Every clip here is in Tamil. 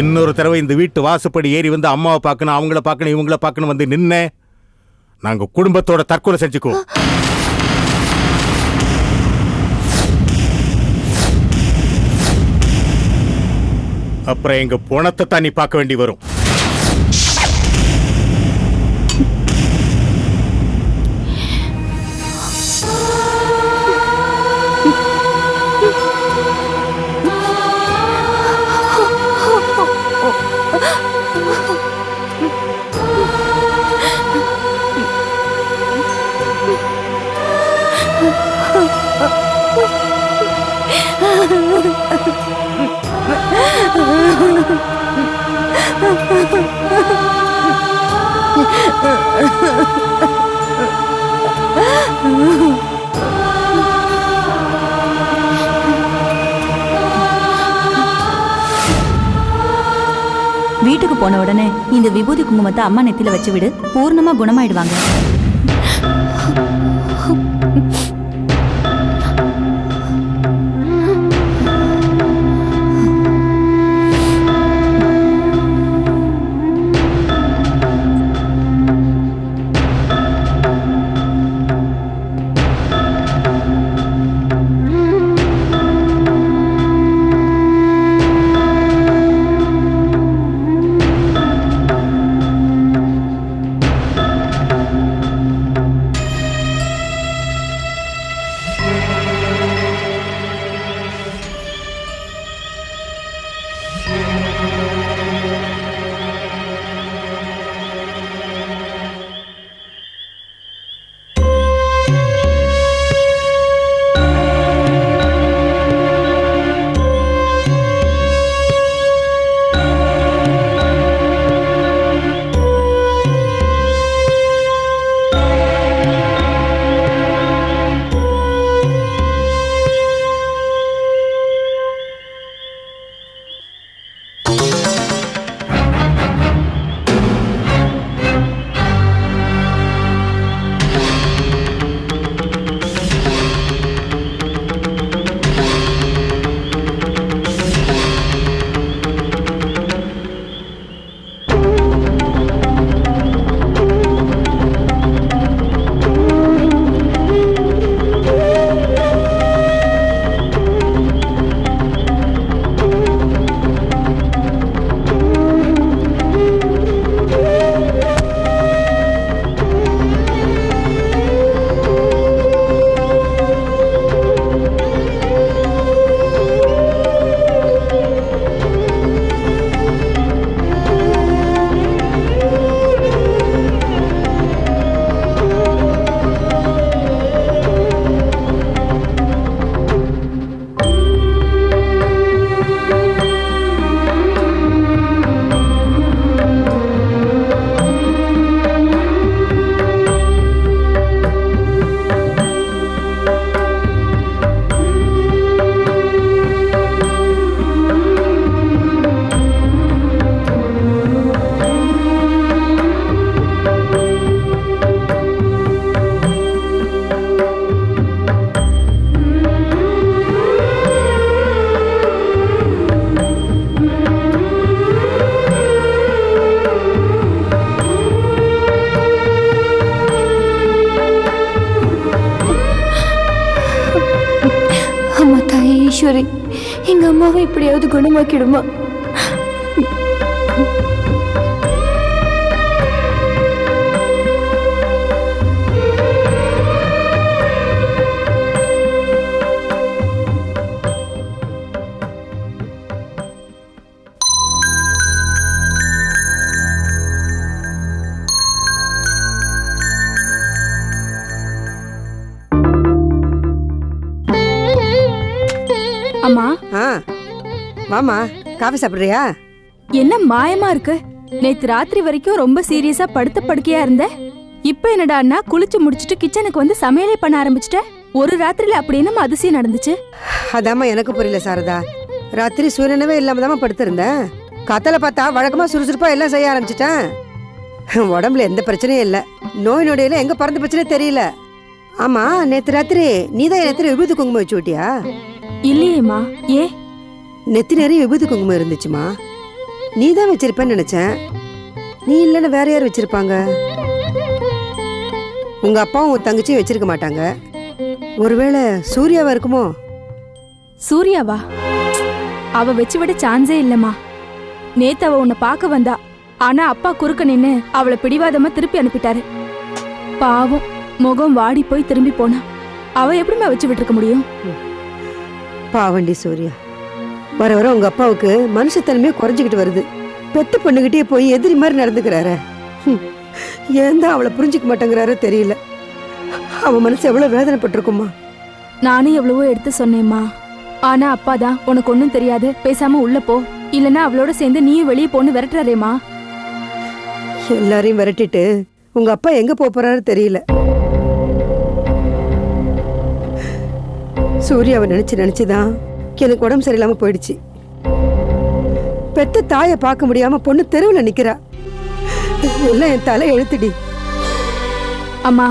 இன்னொரு தடவை இந்த வீட்டு வாசப்படி ஏறி வந்து அம்மாவை பார்க்கணும் அவங்கள பார்க்கணும் இவங்கள பார்க்கணும் வந்து நின்ன நாங்க குடும்பத்தோட தற்கொலை செஞ்சுக்குவோம். அப்புறம் எங்க பணத்தை தான் நீ பார்க்க வேண்டி வரும். வீட்டுக்கு போன உடனே இந்த விபூதி குங்குமத்தை அம்மா நெத்தில வச்சு விடு. பூர்ணமா குணமாயிடுவாங்க. தாயே ஈஸ்வரி எங்க அம்மாவை எப்படியாவது குணமாக்கிடுமா? அம்மா ஆ. வாமா காஃபி சாப்பிட்றியா? என்ன மாயமா இருக்கு? நேத்து ராத்திரி வரைக்கும் ரொம்ப சீரியஸா படுத்த படுக்கையா இருந்த இப்ப என்னடான்னா குளிச்சு முடிச்சிட்டு கிச்சனுக்கு வந்து சமையலே பண்ண ஆரம்பிச்சிட்ட. ஒரு ராத்திரில அப்படி என்னமா அதிசயம் நடந்துச்சு? அதாம்மா எனக்கு புரியல சாரதா. ராத்திரி சூரியனவே இல்லாம தாம்மா படுத்திருந்தேன். கத்தலை பார்த்தா வழக்கமா சுறுசுறுப்பா எல்லாம் செய்ய ஆரம்பிச்சிட்டேன். உடம்புல எந்த பிரச்சனையும் இல்லை. நோய் நொடியில எங்க பிறந்த பிரச்சனை தெரியல. ஆமா நேத்து ராத்திரி நீதான் நேத்து விபூதி குங்குமம் வச்சு விட்டியா இல்லையேம்மா. ஏ? நெத்தி நிறைய விபூதி குங்குமம் இருந்துச்சுமா. நீ தான் வச்சிருப்பேன்னு நினைச்சேன். நீ இல்லைன்னு வேற யார் வச்சிருப்பாங்க? உங்க அப்பாவும் உன் தங்கச்சியும் வச்சிருக்க மாட்டாங்க. ஒருவேளை சூர்யாவா இருக்குமோ? சூர்யாவா? அவ வச்சு விட சான்ஸே இல்லம்மா. நேத்து அவ உன்னை பார்க்க வந்தா ஆனா அப்பா குறுக்க நின்னு அவளை பிடிவாதமா திருப்பி அனுப்பிட்டாரு. பாவம் முகம் வாடி போய் திரும்பி போனா. அவ எப்படிம்மா வச்சு விட்டுருக்க முடியும்? பாவண்டி சூர்யா. வர வர உங்க அப்பாவுக்கு மனுஷத்தன்மையே குறைஞ்சிக்கிட்டு வருது. பெத்து பொண்ணுகிட்டே போய் எதிரி மாதிரி நடந்துக்கிறாரு. ஏன் தான் அவளை புரிஞ்சுக்க மாட்டேங்கிறாரோ தெரியல. அவன் மனசு எவ்வளவு வேதனைப்பட்டிருக்குமா? நானும் எவ்வளவோ எடுத்து சொன்னேம்மா. ஆனா அப்பா தான் உனக்கு ஒன்றும் தெரியாது. பேசாம உள்ள போ. இல்லனா அவளோட சேர்ந்து நீயும் வெளியே போன்னு விரட்டுறாரேம்மா. எல்லாரையும் விரட்டிட்டு உங்க அப்பா எங்க போறாரு தெரியல. சூர்யாவை நினைச்சு நினைச்சுதான் எனக்கு உடம்பு சரியில்லாம போயிடுச்சு. பெத்த தாயை பார்க்க முடியாம பொண்ணு தெருவுல நிக்கிறா. எல்லாம் என் தலை எழுத்துடி. அம்மா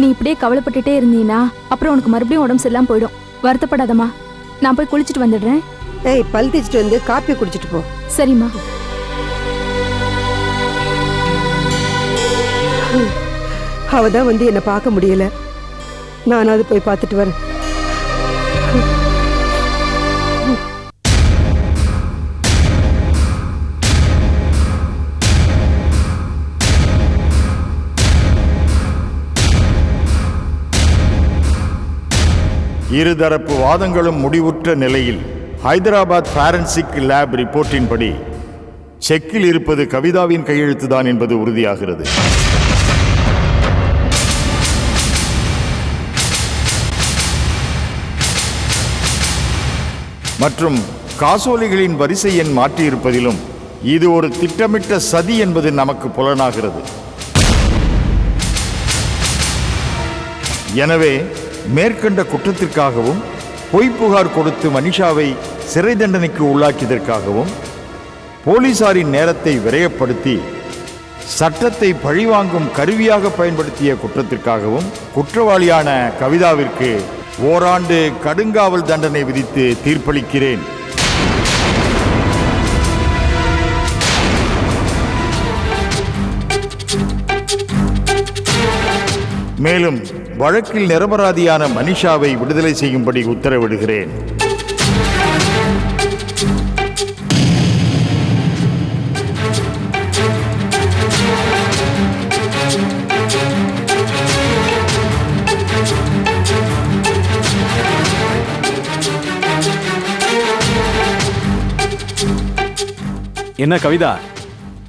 நீ இப்படியே கவலைப்பட்டுட்டே இருந்தீனா அப்புறம் உனக்கு மறுபடியும் உடம்பு சரியில்லாம போயிடும். வருத்தப்படாதம்மா. நான் போய் குளிச்சுட்டு வந்துடுறேன். ஏய் பல் தேய்ச்சிட்டு வந்து காப்பி குடிச்சிட்டு போ. சரிம்மா. அவ தான் வந்து என்னை பார்க்க முடியல. நானாவது போய் பார்த்துட்டு வரேன். இருதரப்பு வாதங்களும் முடிவுற்ற நிலையில் ஹைதராபாத் ஃபாரன்சிக் லேப் ரிப்போர்ட்டின்படி செக்கில் இருப்பது கவிதாவின் கையெழுத்துதான் என்பது உறுதியாகிறது. மற்றும் காசோலைகளின் வரிசை எண் மாற்றியிருப்பதிலும் இது ஒரு திட்டமிட்ட சதி என்பது நமக்கு புலனாகிறது. எனவே மேற்கண்ட குற்றத்திற்காகவும் பொய் புகார் கொடுத்து மனிஷாவை சிறை தண்டனைக்கு உள்ளாக்கியதற்காகவும் போலீசாரின் நேரத்தை விரயப்படுத்தி சட்டத்தை பழிவாங்கும் கருவியாக பயன்படுத்திய குற்றத்திற்காகவும் குற்றவாளியான கவிதாவிற்கு ஓராண்டு கடுங்காவல் தண்டனை விதித்து தீர்ப்பளிக்கிறேன். மேலும் வழக்கில் நிரபராதியான மனிஷாவை விடுதலை செய்யும்படி உத்தரவிடுகிறேன். என்ன கவிதா?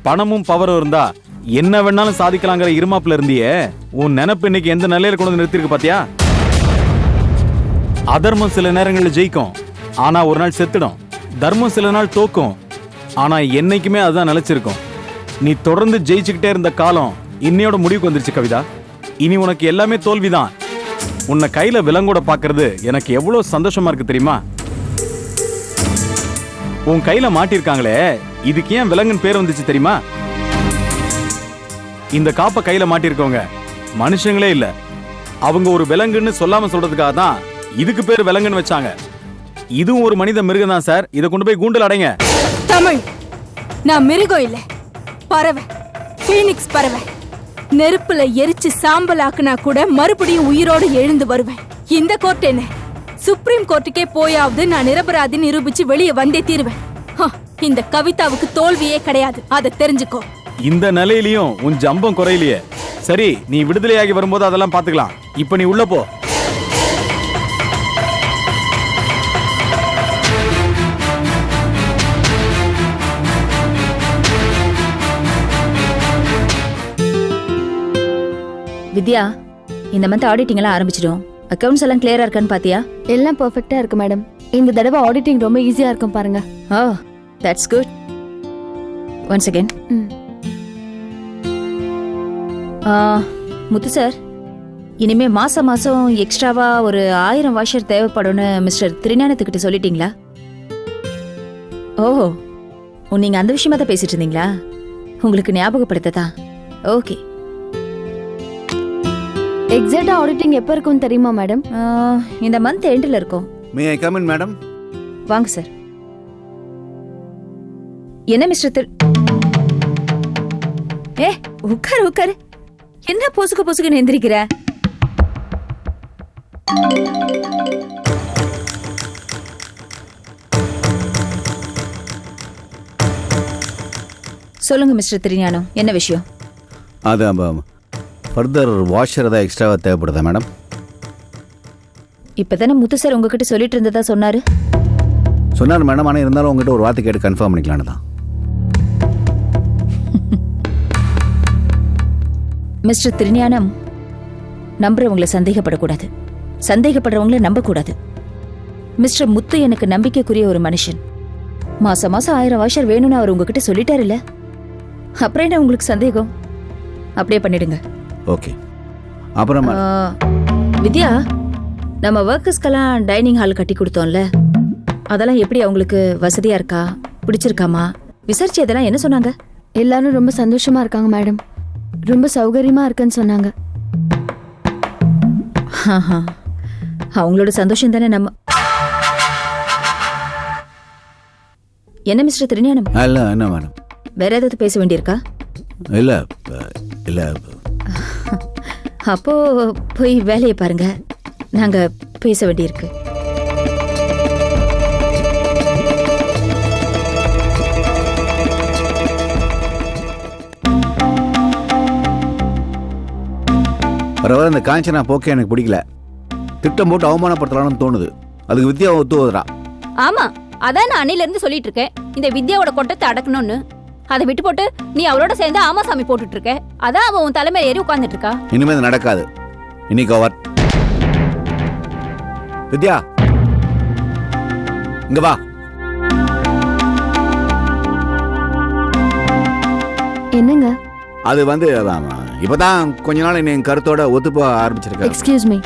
பணமும் பவரும் இருந்தா என்ன வேணாலும் சாதிக்கலாங்கிற இருமாப்புல இருந்தியே உன் நினைப்பு இன்னைக்கு எந்த நிலையில கொண்டு வந்து நிறுத்திருக்கு பாத்தியா? அதர்மம் சில நேரங்களில் ஜெயிக்கும் ஆனா ஒரு நாள் செத்துடும். தர்மம் சில நாள் தோக்கும் ஆனா என்னைக்குமே அதுதான் நிலைச்சிருக்கும். நீ தொடர்ந்து ஜெயிச்சுக்கிட்டே இருந்த காலம் இன்னையோட முடிவுக்கு வந்துருச்சு கவிதா. இனி உனக்கு எல்லாமே தோல்விதான். உன்னை கையில விலங்கோட பாக்குறது எனக்கு எவ்வளவு சந்தோஷமா இருக்கு தெரியுமா? உன் கையில மாட்டிருக்காங்களே இதுக்கு ஏன் விலங்குன்னு பேர் வந்துச்சு தெரியுமா? இந்த காப்பை கையில மாட்டிருக்கவங்க மனுஷங்களே இல்ல. அவங்க ஒரு விலங்குன்னு சொல்லாம சொல்றதுக்காக தான் இதுக்கு பேர் விலங்குன்னு வச்சாங்க. இதுவும் ஒரு மனித மிருகம் தான் சார். இதை கொண்டு போய் கூண்டில் அடைங்க. தமிழ் நான் மிருகம் இல்ல. பறவை ஃபீனிக்ஸ் பறவை. நெருப்புல எரிச்சு சாம்பல் ஆக்குனா கூட மறுபடியும் உயிரோடு எழுந்து வருவேன். இந்த கோர்ட் என்ன? சுப்ரீம் கோர்ட்டுக்கே போயாவது நான் நிரபராதி நிரூபிச்சு வெளியே வந்தே தீருவேன். இந்த கவிதாவுக்கு தோல்வியே கிடையாது. அதை தெரிஞ்சுக்கோ. இந்த நிலையிலயும் உன் ஜம்பம் குறையிலையே. சரி நீ விடுதலையாகி வரும்போது அதெல்லாம் பாத்துக்கலாம் இப்ப நீ உள்ள போ. வித்யா இந்த மந்த் ஆடிட்டிங் எல்லாம் ஆரம்பிச்சிடும். அக்கவுண்ட்ஸ் எல்லாம் கிளியரா இருக்கான்னு பாத்தியா? எல்லாம் பெர்ஃபெக்ட்டா இருக்கு மேடம் இந்த தடவை ஆடிட்டிங் ரொம்ப ஈஸியா இருக்கும் பாருங்க. Oh that's good once again ம். முத்து சார் இனிமே மாசம் மாசம் எக்ஸ்ட்ராவா ஒரு ஆயிரம் வாஷர் தேவைப்படும்னு மிஸ்டர் திருஞானத்துக்கிட்ட சொல்லிட்டீங்களா? ஓஹோ ஓ, நீங்க அந்த விஷயமா தான் பேசிட்டு இருந்தீங்களா? உங்களுக்கு ஞாபகப்படுத்ததா? ஓகே. எக்ஸாக்டா ஆடிட்டிங் எப்போ இருக்கும்னு தெரியுமா மேடம் இந்த மந்த் எண்டில் இருக்கும். May I come in madam வாங்க சார் என்ன மிஸ்டர் திரு ஏ உட்காரு உட்காரு. என்ன பொசுக்கு பொசுக்குன்னு எந்திரிக்கிற? சொல்லுங்க மிஸ்டர் திருஞானம். என்ன விஷயம்? அது ஃபர்தர் வாஷர் ஏதாவது எக்ஸ்ட்ராவாக தேவைப்படுதா மேடம் இப்பதானே முத்து சார் உங்ககிட்ட சொல்லிட்டு இருந்ததா சொன்னாரு? சொன்னார் மேடம் ஆனால் இருந்தாலும் உங்ககிட்ட ஒரு வார்த்தை கேட்டு கன்ஃபார்ம் பண்ணிக்கலான்னு தான். மிஸ்டர் திருஞானம் நம்புறவங்கள சந்தேகப்படக்கூடாது. சந்தேகப்படுறவங்கள நம்பக்கூடாது. மிஸ்டர் முத்து எனக்கு நம்பிக்கைக்குரிய ஒரு மனுஷன். மாசம் மாசம் ஆயிரம் வாஷர் வேணும்னு அவர் உங்ககிட்ட சொல்லிட்டாருல்ல? அப்புறம் என்ன உங்களுக்கு சந்தேகம்? அப்படியே பண்ணிடுங்க. ஓகே. அப்புறம் வித்யா நம்ம ஒர்க்கர்ஸ்க்கெல்லாம் டைனிங் ஹால் கட்டி கொடுத்தோம்ல? அதெல்லாம் எப்படி அவங்களுக்கு வசதியா இருக்கா? பிடிச்சிருக்காமா? விசாரிச்சு அதெல்லாம் என்ன சொன்னாங்க? எல்லாரும் ரொம்ப சந்தோஷமா இருக்காங்க மேடம் ரொம்ப சௌகரியமா இருக்குன்னு சொன்னாங்க. அவங்களோட சந்தோஷம் தானே நம்ம என்ன மிஸ்டர் திருஞானம்? இல்லை என்ன மேடம் வேற ஏதாவது பேச வேண்டியிருக்கா? இல்லை இல்லை. அப்போ போய் வேலையை பாருங்க. நாங்க பேச வேண்டியிருக்கு. பரவாயில்ல இந்த காஞ்சனா போக்கே எனக்கு பிடிக்கல. திட்டம் போட்டு அவமானப்படுத்தலாம்னு தோணுது. அதுக்கு வித்யா ஒத்து வதுறா ஆமா அதான் நான் அன்னையில இருந்து சொல்லிட்டு இருக்கேன். இந்த வித்யாவோட கொட்டத்தை அடக்கணும்னு. அதை விட்டு போட்டு நீ அவளோட சேர்ந்து ஆமாசாமி போட்டுட்டு இருக்க. அதான் அவன் உன் தலைமையில ஏறி உட்கார்ந்துட்டு இருக்கா. இனிமேல் இது நடக்காது. இன்னைக்கு அவர் வித்யா இங்க வா. என்னங்க? அது வந்து ஆமா, இப்பதான் கொஞ்ச நாள் என்னை என் கருத்தோட ஒத்து போக ஆரம்பிச்சிருக்காரு எக்ஸ்கியூஸ் மீ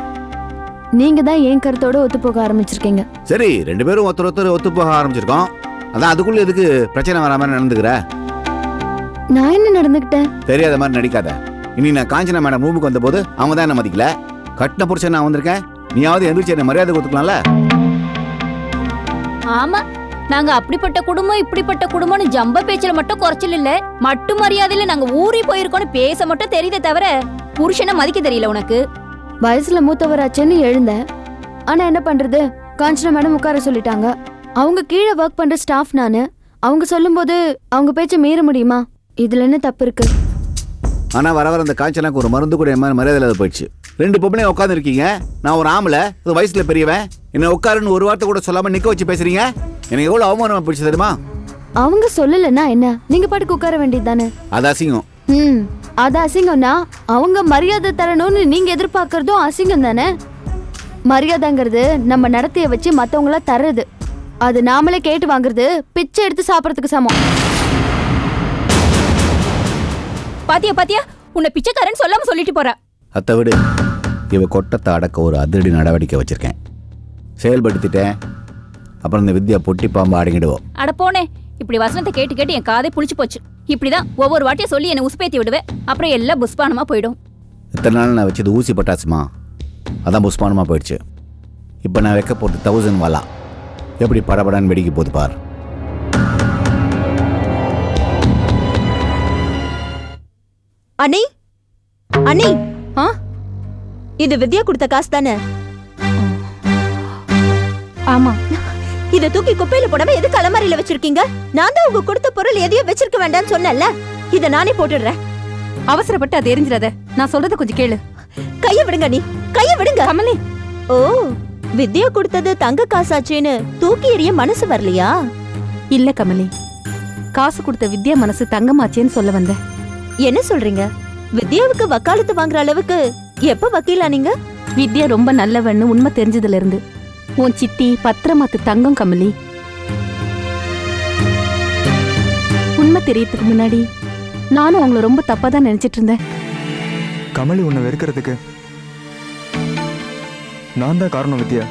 நீங்க தான் என் கருத்தோட ஒத்து போக ஆரம்பிச்சிருக்கீங்க. சரி ரெண்டு பேரும் ஒருத்தர் ஒருத்தர் ஒத்து போக ஆரம்பிச்சிருக்கோம். அதான் அதுக்குள்ள எதுக்கு பிரச்சனை வர மாதிரி நடந்துக்கிற? நான் என்ன நடந்துக்கிட்டேன்? தெரியாத மாதிரி நடிக்காத. இனி நான் காஞ்சனா மேடம் ரூமுக்கு வந்தபோது அவங்க தான் என்ன மதிக்கல? கட்டின புருஷன் நான் வந்திருக்கேன். நீயாவது எந்திரிச்சு என்ன மரியாதை கொடுத்துக்கலாம்ல? ஆமா. நாங்க அப்படிப்பட்ட குடும்பம் இப்படிப்பட்ட குடும்பம்னு ஜம்ப பேச்சுல மட்டும் குறைச்சல் இல்ல மட்டு மரியாதையில நாங்க ஊறி போயிருக்கோம்னு பேச மட்டும் தெரியுதே தவிர புருஷனை மதிக்க தெரியல உனக்கு. வயசுல மூத்தவராச்சேன்னு எழுந்தேன். ஆனா என்ன பண்றது? காஞ்சனா மேடம் உட்கார சொல்லிட்டாங்க. அவங்க கீழே ஒர்க் பண்ற ஸ்டாஃப் நானு. அவங்க சொல்லும்போது அவங்க பேச்ச மீற முடியுமா? இதுல என்ன தப்பு இருக்கு? ஆனா வர வர அந்த காய்ச்சலுக்கு ஒரு மருந்து கூட மரியாதை இல்லாத போயிடுச்சு. ரெண்டு பொம்பளையும் உட்காந்து இருக்கீங்க நான் ஒரு ஆம்பளை இது வயசுல பெரியவன். என்ன உட்காருன்னு ஒரு வார்த்தை கூட சொல்லாம நிக்க வச்சு பேசுறீங்க? எனக்கு எவ்வளவு அவமானமா போயிடுச்சு தெரியுமா? அவங்க சொல்லலைன்னா என்ன? நீங்க பாட்டுக்கு உட்கார வேண்டியது தானே அது அசிங்கம். ம் அது அசிங்கம்னா அவங்க மரியாதை தரணும்னு நீங்க எதிர்பார்க்கறதும் அசிங்கம் தானே மரியாதைங்கிறது நம்ம நடத்தைய வச்சு மத்தவங்கள தர்றது. அது நாமளே கேட்டு வாங்குறது பிச்சை எடுத்து சாப்பிடறதுக்கு சமம். பாத்தியா பாத்தியா? உன்னை பிச்சைக்காரன் சொல்லாம சொல்லிட்டு போறா. அத்தை விடு. இவ கொட்டத்தை அடக்க ஒரு அதிரடி நடவடிக்கை வச்சிருக்கேன். செயல்படுத்திட்டேன். அப்புறம் இந்த வித்யா பொட்டி பாம்பு அடங்கிடுவோம் அட போனே இப்படி வசனத்தை கேட்டு கேட்டு என் காதே புளிச்சு போச்சு. இப்படிதான் ஒவ்வொரு வாட்டியும் சொல்லி என்னை உசுப்பேத்தி விடுவேன். அப்புறம் எல்லாம் புஷ்பானமா போயிடும். இத்தனை நாள் நான் வச்சது ஊசி பட்டாசுமா? அதான் புஷ்பானமா போயிடுச்சு. இப்போ நான் வைக்க போகிறது தௌசண்ட் வாலா. எப்படி படபடன்னு வெடிக்க போகுது பார். அண்ணி? அண்ணி? ஆ இது வித்யா கொடுத்த காசு தானே ஆமா. இத தூக்கி குப்பையில போடாம எதுக்கு அலமாரியில வச்சிருக்கீங்க? நான் தான் உங்க கொடுத்த பொருள் எதையும் வச்சிருக்க வேண்டாம்னு சொன்னேன்ல. இத நானே போட்டுடுறேன். அவசரப்பட்டு அது எரிஞ்சிடாத. நான் சொல்றத கொஞ்சம் கேளு. கைய விடுங்க நீ. கைய விடுங்க. கமலி. ஓ வித்யா கொடுத்தது தங்க காசாச்சேன்னு தூக்கி எறிய மனசு வரலையா? இல்ல கமலி. காசு கொடுத்த வித்யா மனசு தங்கமாச்சேன்னு சொல்ல வந்தேன். என்ன சொல்றீங்க? வித்யாவுக்கு வக்காலத்து வாங்குற அளவுக்கு எப்ப வக்கீலா நீங்க? வித்யா ரொம்ப நல்லவன்னு உண்மை தெரிஞ்சதுல இருந்து உன் சித்தி பத்திரமாத்து தங்கம் கமலி. உண்மை தெரியறதுக்கு முன்னாடி நானும் அவங்கள ரொம்ப தப்பா தான் நினைச்சிட்டு இருந்தேன். கமலி உன்னை வெறுக்கிறதுக்கு நான் தான் காரணம் வித்யா.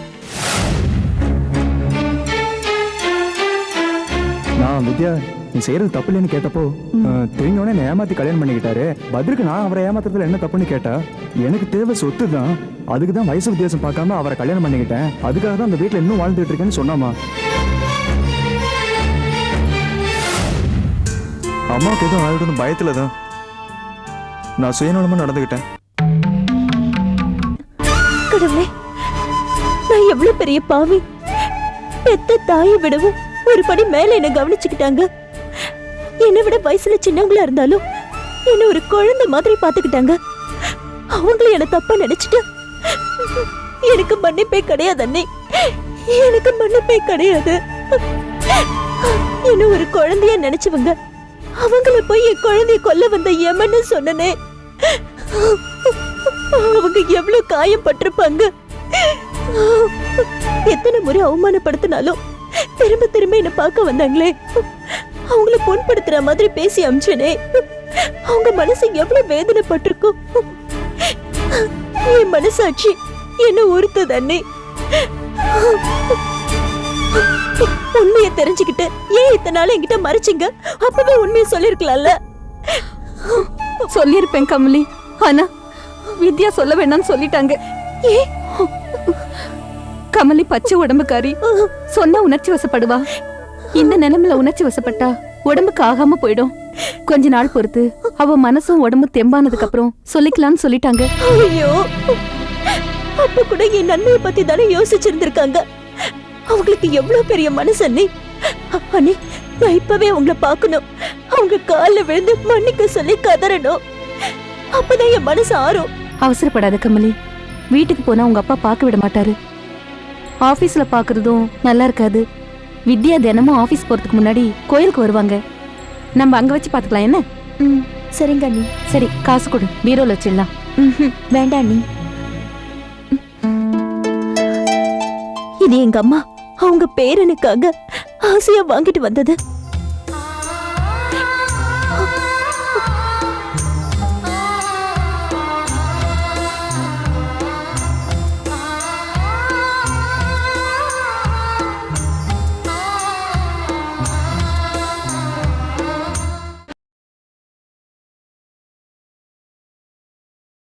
நான் வித்யா நீ செய்யறது தப்பு இல்லைன்னு கேட்டப்போ அஹ், தெரிஞ்சவொடனே என்னை ஏமாத்தி கல்யாணம் பண்ணிக்கிட்டாரு. பதிலுக்கு நான் அவரை ஏமாத்துறதுல என்ன தப்புன்னு கேட்டா எனக்கு தேவை சொத்து தான் அதுக்கு தான் வயசு வித்தியாசம் பார்க்காம அவரை கல்யாணம் பண்ணிக்கிட்டேன். அதுக்காக தான் அந்த வீட்டில் இன்னும் வாழ்ந்துட்டு இருக்கேன்னு சொன்னாமா? அம்மாவுக்கு எதுவும் ஆயிடும்னு பயத்துல தான் நான் சுயநலமா நடந்துக்கிட்டேன். கடவுளே நான் எவ்வளவு பெரிய பாவி? பெத்த தாயை விடவும் ஒரு படி மேல என்ன கவனிச்சுக்கிட்டாங்க. என்னை விட வயசுல சின்னவங்களா இருந்தாலும் என்ன ஒரு குழந்தை மாதிரி பாத்துக்கிட்டாங்க அவங்களும் என்ன தப்பா நினைச்சிட்டு எனக்கு மன்னிப்பே கிடையாது அண்ணே. எனக்கு மன்னிப்பே கிடையாது. என்ன ஒரு குழந்தைய நினைச்சவங்க அவங்கள போய் என் குழந்தைய கொல்ல வந்த எமன்னு சொன்னனே. அவங்க எவ்வளவு காயப்பட்டிருப்பாங்க எத்தனை முறை அவமானப்படுத்தினாலும் திரும்ப திரும்ப என்ன பார்க்க வந்தாங்களே. அவங்கள புண்படுத்துற மாதிரி பேசி அமிச்சனே. அவங்க மனசு எவ்வளவு வேதனைப்பட்டிருக்கும் என் மனசாட்சி என்ன உறுத்துது அண்ணே. உண்மையை தெரிஞ்சுக்கிட்டு ஏன் இத்தனை நாள் என்கிட்ட மறைச்சிங்க? அப்பவே உண்மையை சொல்லிருக்கலாம்ல. சொல்லியிருப்பேன் கமலி. ஆனா வித்யா சொல்ல வேணாம்னு சொல்லிட்டாங்க. ஏ கமலி பச்சை உடம்புக்காரி சொன்னா உணர்ச்சி வசப்படுவா. இந்த நிலைமையில உணர்ச்சி வசப்பட்டா உடம்புக்கு ஆகாம போயிடும். கொஞ்ச நாள் பொறுத்து அவ மனசும் உடம்பு தெம்பானதுக்கு அப்புறம் சொல்லிக்கலாம்னு சொல்லிட்டாங்க. ஐயோ அப்ப கூட என் நன்மையை பத்தி தானே யோசிச்சிருந்திருக்காங்க. அவங்களுக்கு எவ்வளவு பெரிய மனசு அண்ணி அண்ணி நான் இப்பவே அவங்கள பார்க்கணும். அவங்க கால்ல விழுந்து மன்னிக்க சொல்லி கதறணும். அப்பதான் என் மனசு ஆறும். அவசரப்படாத கமலி. வீட்டுக்கு போனா உங்க அப்பா பார்க்க விட மாட்டாரு. ஆபீஸ்ல பாக்குறதும் நல்லா இருக்காது. வித்யா தினமும் ஆபீஸ் போறதுக்கு முன்னாடி கோயிலுக்கு வருவாங்க. நம்ம அங்க வச்சு பாத்துக்கலாம் என்ன? ம், சரிங்க அண்ணி. சரி காசு கொடு. பீரோல வச்சிடலாம். ம்ஹும், வேண்டாம் அண்ணி. இது எங்க அம்மா. அவங்க பேரனுக்காக ஆசையா வாங்கிட்டு வந்தது.